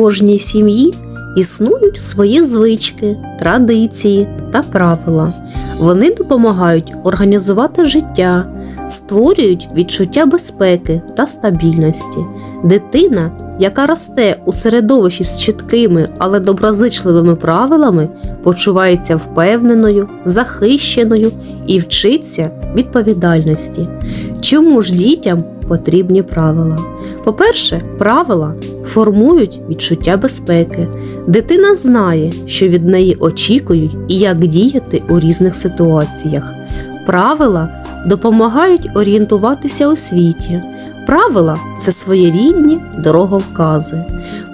кожній сім'ї існують свої звички, традиції та правила. Вони допомагають організувати життя, створюють відчуття безпеки та стабільності. Дитина, яка росте у середовищі з чіткими, але доброзичливими правилами, почувається впевненою, захищеною і вчиться відповідальності. Чому ж дітям потрібні правила? По-перше, правила формують відчуття безпеки. Дитина знає, що від неї очікують і як діяти у різних ситуаціях. Правила допомагають орієнтуватися у світі. Правила це своєрідні дороговкази.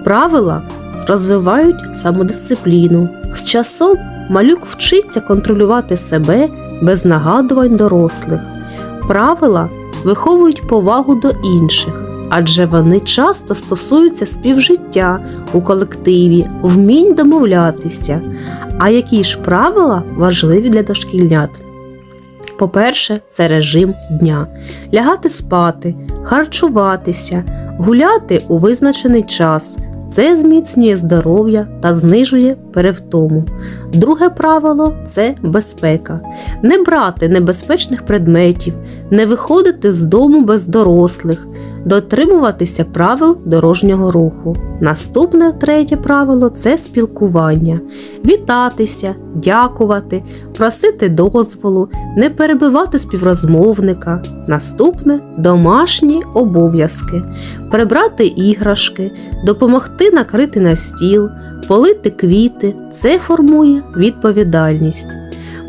Правила розвивають самодисципліну. З часом малюк вчиться контролювати себе без нагадувань дорослих. Правила виховують повагу до інших, адже вони часто стосуються співжиття у колективі, вмінь домовлятися. А які ж правила важливі для дошкільнят? По-перше, це режим дня. Лягати спати, харчуватися, гуляти у визначений час. Це зміцнює здоров'я та знижує перевтому. Друге правило це безпека. Не брати небезпечних предметів, не виходити з дому без дорослих, дотримуватися правил дорожнього руху. Наступне третє правило це спілкування, вітатися, дякувати, просити дозволу, не перебивати співрозмовника. Наступне домашні обов'язки, прибрати іграшки, допомогти накрити на стіл, полити квіти. Це формує відповідальність.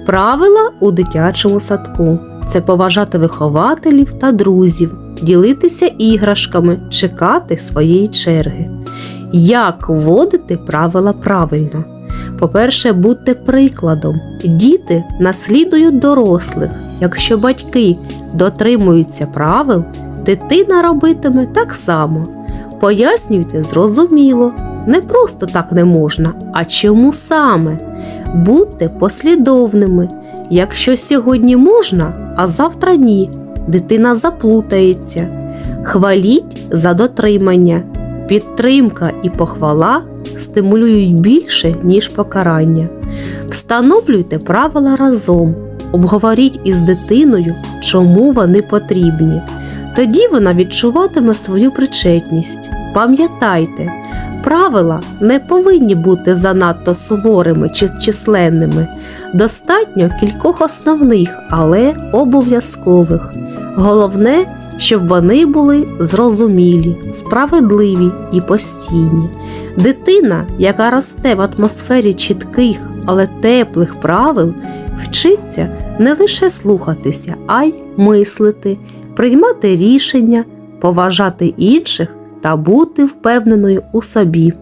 Правила у дитячому садку це поважати вихователів та друзів, ділитися іграшками, чекати своєї черги. Як вводити правила правильно? По-перше, будьте прикладом. Діти наслідують дорослих. Якщо батьки дотримуються правил, дитина робитиме так само. Пояснюйте зрозуміло. Не просто так не можна, а чому саме? Будьте послідовними. Якщо сьогодні можна, а завтра ні, дитина заплутається. Хваліть за дотримання. Підтримка і похвала стимулюють більше, ніж покарання. Встановлюйте правила разом, обговоріть із дитиною, чому вони потрібні. Тоді вона відчуватиме свою причетність. Пам'ятайте, правила не повинні бути занадто суворими чи численними. Достатньо кількох основних, але обов'язкових. Головне, щоб вони були зрозумілі, справедливі і постійні. Дитина, яка росте в атмосфері чітких, але теплих правил, вчиться не лише слухатися, а й мислити, приймати рішення, поважати інших та бути впевненою у собі.